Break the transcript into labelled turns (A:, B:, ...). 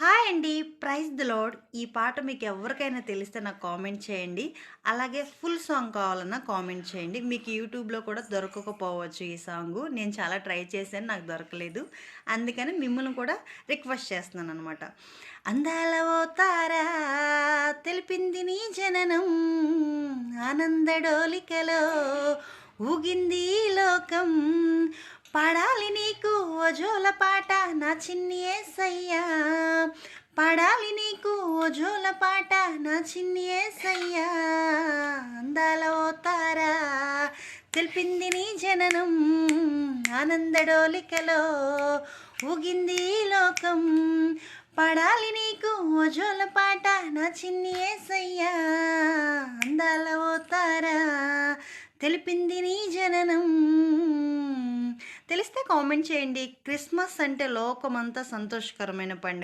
A: Hi అండి. Praise the load ఈ పాట మీకు ఎవరికైనా తెలిస్తే నాకు కామెంట్ చేయండి. అలాగే ఫుల్ సాంగ్ కావాలన్నా కామెంట్ చేయండి. మీకు యూట్యూబ్లో కూడా దొరకకపోవచ్చు ఈ సాంగ్. నేను చాలా ట్రై చేశాను నాకు దొరకలేదు. అందుకని మిమ్మల్ని కూడా రిక్వెస్ట్ చేస్తున్నాను అనమాట అందాల ఓ తారా తెలిపింది నీ జననం ఆనందడోలికలో ఊగింది లోకం. పాడాలి నీకు ఓ పాట నా చిన్ని ఏసయ్యా. పాడాలి నీకు ఓ జోల పాట నా చిన్ని ఏసయ్యా అందాల తారా. తెలిపింది నీ జననం ఆనందడోలికలో ఊగింది లోకం. పడాలి నీకు ఓ జోల పాట నా చిన్ని ఏసయ్యా అందాల ఓ తారా. తెలిపింది నీ జననం. తెలిస్తే కామెంట్ చేయండి. క్రిస్మస్ అంటే లోకమంతా సంతోషకరమైన పండుగ.